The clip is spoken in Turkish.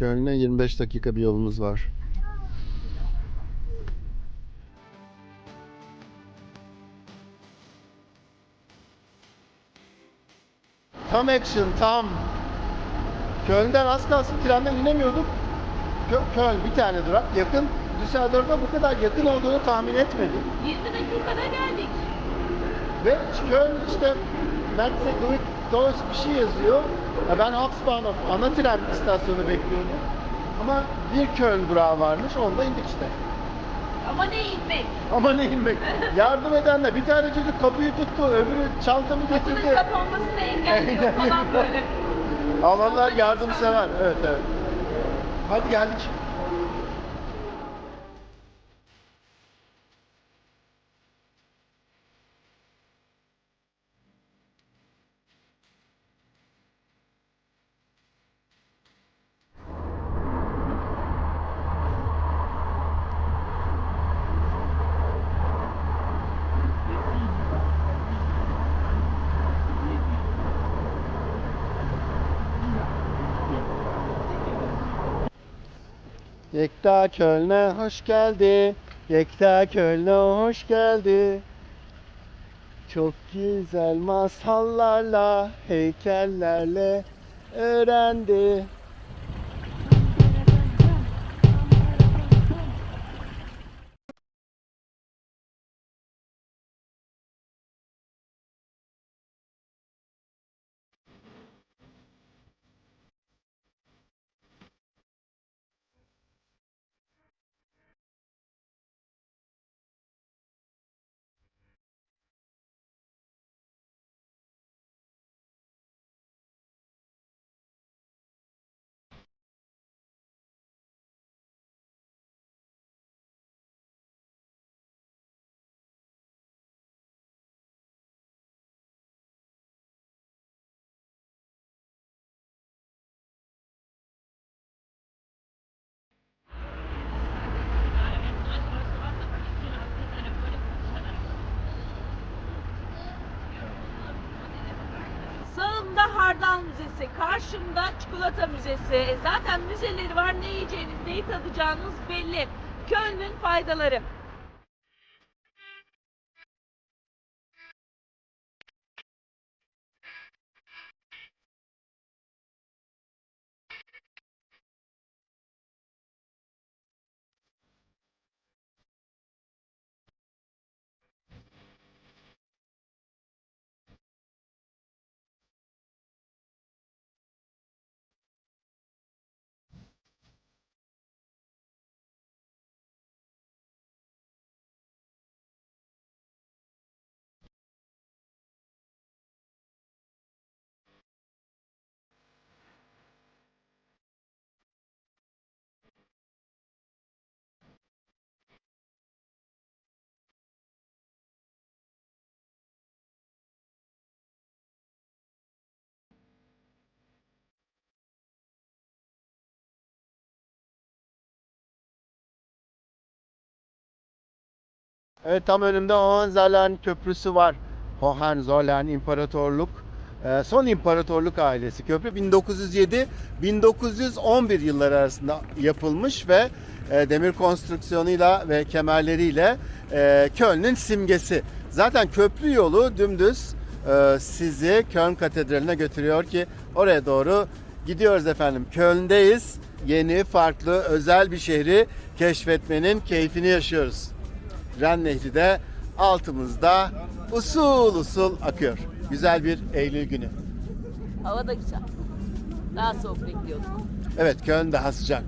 Köln'e 25 dakika bir yolumuz var. Tam action, tam. Köln'den az kalsın trenden inemiyorduk. Kö- Köln bir tane durak yakın. Düsseldorf'a bu kadar yakın olduğunu tahmin etmedim. 20 dakikada geldik. Ve Köln işte Duit Deutsch bir şey yazıyor. Ya ben Hauptbahnhof ana tren istasyonu bekliyordum. Ama bir Köln durağı varmış, onda indik işte. Ama ne inmek? Ama ne inmek. Yardım eden de bir tane çocuk kapıyı tuttu, öbürü çantamı Kapının getirdi. kapanmasını engelliyor falan böyle. Almanlar yardımsever. Evet evet. Hadi geldik. Yekta Köln'e hoş geldi. Yekta Köln'e hoş geldi. Çok güzel masallarla, heykellerle öğrendi. Sağımda Hardal Müzesi, karşımda Çikolata Müzesi. E, Zaten müzeleri var, ne yiyeceğiniz, neyi tadacağınız belli. Köln'ün faydaları. Evet tam önümde Hohenzollern Köprüsü var. Hohenzollern İmparatorluk. Ee, son imparatorluk ailesi. Köprü 1907-1911 yılları arasında yapılmış ve e, demir konstrüksiyonuyla ve kemerleriyle e, Köln'ün simgesi. Zaten köprü yolu dümdüz e, sizi Köln Katedrali'ne götürüyor ki oraya doğru gidiyoruz efendim. Köln'deyiz. Yeni, farklı, özel bir şehri keşfetmenin keyfini yaşıyoruz. Ren Nehri de altımızda usul usul akıyor. Güzel bir Eylül günü. Hava da güzel. Daha soğuk bekliyorduk. Evet Köln daha sıcak.